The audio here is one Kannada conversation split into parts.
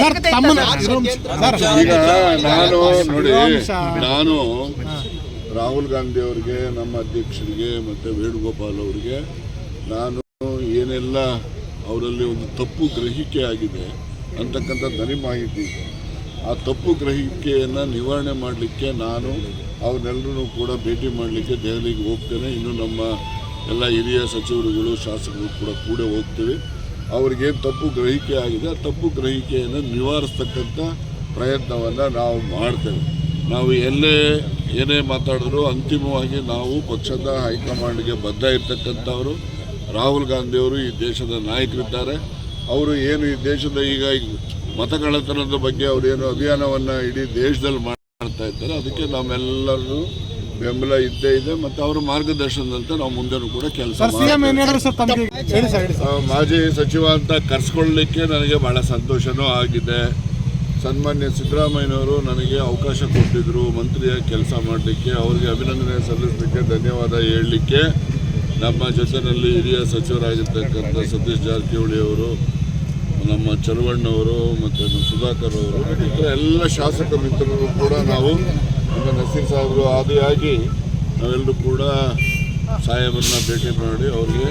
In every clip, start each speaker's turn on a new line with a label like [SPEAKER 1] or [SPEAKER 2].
[SPEAKER 1] ಸರ್ ತಮ್ಮನ್ನ ಸರ್?
[SPEAKER 2] ಈಗ ನಾನು ನೋಡಿ ನಾನು ರಾಹುಲ್ ಗಾಂಧಿ ಅವರಿಗೆ ನಮ್ಮ ಅಧ್ಯಕ್ಷರಿಗೆ ಮತ್ತೆ ವೇಣುಗೋಪಾಲ್ ಅವರಿಗೆ ನಾನು ಏನೆಲ್ಲ ಅವರಲ್ಲಿ ಒಂದು ತಪ್ಪು ಗ್ರಹಿಕೆ ಆಗಿದೆ ಅಂತಕ್ಕಂಥ ಧ್ವನಿ ಮಾಹಿತಿ ಇದೆ. ಆ ತಪ್ಪು ಗ್ರಹಿಕೆಯನ್ನು ನಿವಾರಣೆ ಮಾಡಲಿಕ್ಕೆ ನಾನು ಅವನ್ನೆಲ್ಲರೂ ಕೂಡ ಭೇಟಿ ಮಾಡಲಿಕ್ಕೆ ದೆಹಲಿಗೆ ಹೋಗ್ತೇನೆ. ಇನ್ನು ನಮ್ಮ ಎಲ್ಲ ಹಿರಿಯ ಸಚಿವರುಗಳು ಶಾಸಕರು ಕೂಡ ಕೂಡ ಹೋಗ್ತೀವಿ. ಅವ್ರಿಗೇನು ತಪ್ಪು ಗ್ರಹಿಕೆ ಆಗಿದೆ ತಪ್ಪು ಗ್ರಹಿಕೆಯನ್ನು ನಿವಾರಿಸ್ತಕ್ಕಂಥ ಪ್ರಯತ್ನವನ್ನು ನಾವು ಮಾಡ್ತೇವೆ. ನಾವು ಎಲ್ಲೇ ಏನೇ ಮಾತಾಡಿದ್ರು ಅಂತಿಮವಾಗಿ ನಾವು ಪಕ್ಷದ ಹೈಕಮಾಂಡ್ಗೆ ಬದ್ಧ ಇರ್ತಕ್ಕಂಥವರು. ರಾಹುಲ್ ಗಾಂಧಿಯವರು ಈ ದೇಶದ ನಾಯಕರಿದ್ದಾರೆ. ಅವರು ಏನು ಈ ದೇಶದ ಈಗ ಮತಗಳತನದ ಬಗ್ಗೆ ಅವರೇನು ಅಭಿಯಾನವನ್ನು ಇಡೀ ದೇಶದಲ್ಲಿ ಮಾಡ್ತಾ ಇದ್ದಾರೆ. ಅದಕ್ಕೆ ನಮ್ಮೆಲ್ಲರೂ ಬೆಂಬಲ ಇದ್ದೇ ಇದೆ ಮತ್ತು ಅವರ ಮಾರ್ಗದರ್ಶನದಂತೆ ನಾವು ಮುಂದೆನೂ ಕೂಡ ಕೆಲಸ ಮಾಜಿ ಸಚಿವ ಅಂತ ಕರೆಸ್ಕೊಳ್ಳಿಕ್ಕೆ ನನಗೆ ಭಾಳ ಸಂತೋಷನೂ ಆಗಿದೆ. ಸನ್ಮಾನ್ಯ ಸಿದ್ದರಾಮಯ್ಯನವರು ನನಗೆ ಅವಕಾಶ ಕೊಟ್ಟಿದ್ದರು ಮಂತ್ರಿಯ ಕೆಲಸ ಮಾಡಲಿಕ್ಕೆ ಅವರಿಗೆ ಅಭಿನಂದನೆ ಸಲ್ಲಿಸಲಿಕ್ಕೆ ಧನ್ಯವಾದ ಹೇಳಲಿಕ್ಕೆ. ನಮ್ಮ ಜೊತೆಯಲ್ಲಿ ಹಿರಿಯ ಸಚಿವರಾಗಿರ್ತಕ್ಕಂಥ ಸತೀಶ್ ಜಾರಕಿಹೊಳಿ ಅವರು ನಮ್ಮ ಚಲವಣ್ಣವರು ಮತ್ತು ನಮ್ಮ ಸುಧಾಕರ್ ಅವರು ಇತರ ಎಲ್ಲ ಶಾಸಕ ಮಿತ್ರರು ಕೂಡ ನಾವು ನಮ್ಮ ನಸೀರ್ ಸಾಹೇಬರು ಆದಿಯಾಗಿ ನಾವೆಲ್ಲರೂ ಕೂಡ ಸಾಹೇಬರನ್ನ ಭೇಟಿ ಮಾಡಿ ಅವರಿಗೆ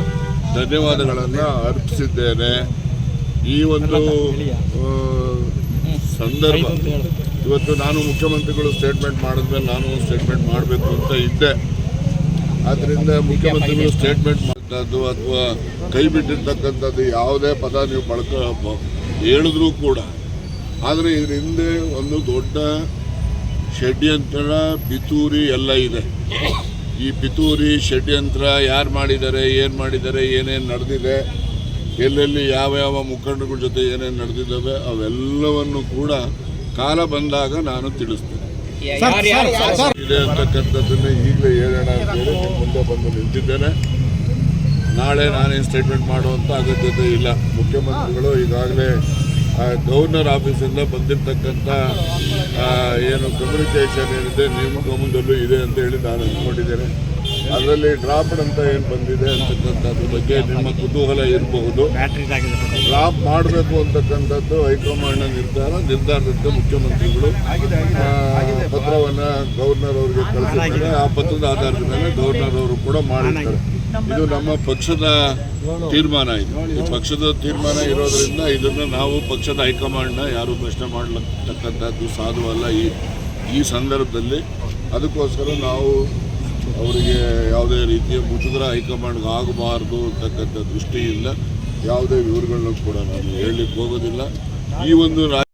[SPEAKER 2] ಧನ್ಯವಾದಗಳನ್ನು ಅರ್ಪಿಸಿದ್ದೇನೆ. ಈ ಒಂದು ಸಂದರ್ಭ, ಇವತ್ತು ನಾನು ಮುಖ್ಯಮಂತ್ರಿಗಳು ಸ್ಟೇಟ್ಮೆಂಟ್ ಮಾಡಿದ್ಮೇಲೆ ನಾನು ಸ್ಟೇಟ್ಮೆಂಟ್ ಮಾಡಬೇಕು ಅಂತ ಇದ್ದೆ. ಆದ್ದರಿಂದ ಮುಖ್ಯಮಂತ್ರಿಗಳು ಸ್ಟೇಟ್ಮೆಂಟ್ ಮಾಡಿದ್ದು ಅಥವಾ ಕೈ ಬಿಟ್ಟಿರ್ತಕ್ಕಂಥದ್ದು ಯಾವುದೇ ಪದ ನೀವು ಬಳಕ ಹೇಳಿದ್ರೂ ಕೂಡ. ಆದರೆ ಇದರ ಹಿಂದೆ ಒಂದು ದೊಡ್ಡ ಷಡ್ಯಂತ್ರ ಪಿತೂರಿ ಎಲ್ಲ ಇದೆ. ಈ ಪಿತೂರಿ ಷಡ್ಯಂತ್ರ ಯಾರು ಮಾಡಿದ್ದಾರೆ ಏನು ಮಾಡಿದ್ದಾರೆ ಏನೇನು ನಡೆದಿದೆ ಎಲ್ಲೆಲ್ಲಿ ಯಾವ ಯಾವ ಮುಖಂಡಗಳ ಜೊತೆ ಏನೇನು ನಡೆದಿದ್ದಾವೆ ಅವೆಲ್ಲವನ್ನು ಕೂಡ ಕಾಲ ಬಂದಾಗ ನಾನು ತಿಳಿಸ್ತೇನೆ. ಇದೆ ಅಂತಕ್ಕಂಥದ್ದನ್ನು ಈಗಲೇ ಹೇಳೋಣ ಅಂತೇಳಿ ನಿಮ್ಮ ಮುಂದೆ ಬಂದು ನಿಂತಿದ್ದೇನೆ. ನಾಳೆ ನಾನೇನು ಸ್ಟೇಟ್ಮೆಂಟ್ ಮಾಡುವಂಥ ಅಗತ್ಯತೆ ಇಲ್ಲ. ಮುಖ್ಯಮಂತ್ರಿಗಳು ಈಗಾಗಲೇ ಗವರ್ನರ್ ಆಫೀಸಿಂದ ಬಂದಿರತಕ್ಕಂಥ ಏನು ಕಮ್ಯುನಿಕೇಷನ್ ಏನಿದೆ ನಿಮ್ಮ ಗಮನದಲ್ಲೂ ಇದೆ ಅಂತ ಹೇಳಿ ನಾನು ಅಂದ್ಕೊಂಡಿದ್ದೇನೆ. ಅದರಲ್ಲಿ ಡ್ರಾಪ್ಡ್ ಅಂತ ಏನು ಬಂದಿದೆ ಅಂತಕ್ಕಂಥದ್ರ ಬಗ್ಗೆ ನಿಮ್ಮ ಕುತೂಹಲ ಇರಬಹುದು. ಡ್ರಾಪ್ ಮಾಡಬೇಕು ಅಂತಕ್ಕಂಥದ್ದು ಹೈಕಮಾಂಡ್ನ ನಿರ್ಧಾರ ನಿರ್ಧಾರದಂತೆ ಮುಖ್ಯಮಂತ್ರಿಗಳು ಪತ್ರವನ್ನು ಪತ್ರವನ್ನ ಗವರ್ನರ್ ಅವರಿಗೆ ಕಳಿಸಿದ್ದಾರೆ. ಆ ಪತ್ರದ ಆಧಾರದ ಮೇಲೆ ಗವರ್ನರ್ ಅವರು ಕೂಡ ಮಾಡಿರ್ತಾರೆ. ಇದು ನಮ್ಮ ಪಕ್ಷದ ತೀರ್ಮಾನ ಇದು. ಈ ಪಕ್ಷದ ತೀರ್ಮಾನ ಇರೋದ್ರಿಂದ ಇದನ್ನು ನಾವು ಪಕ್ಷದ ಹೈಕಮಾಂಡ್ನ ಯಾರು ಪ್ರಶ್ನೆ ಮಾಡತಕ್ಕಂಥದ್ದು ಸಾಧುವಲ್ಲ ಈ ಈ ಸಂದರ್ಭದಲ್ಲಿ. ಅದಕ್ಕೋಸ್ಕರ ನಾವು ಅವರಿಗೆ ಯಾವುದೇ ರೀತಿಯ ಮುಜುಗರ ಹೈಕಮಾಂಡ್ಗೆ ಆಗಬಾರ್ದು ಅಂತಕ್ಕಂಥ ದೃಷ್ಟಿಯಿಂದ ಯಾವುದೇ ವಿವರಗಳನ್ನು ಕೂಡ ನಾನು ಹೇಳಲಿಕ್ಕೆ ಹೋಗೋದಿಲ್ಲ. ಈ ಒಂದು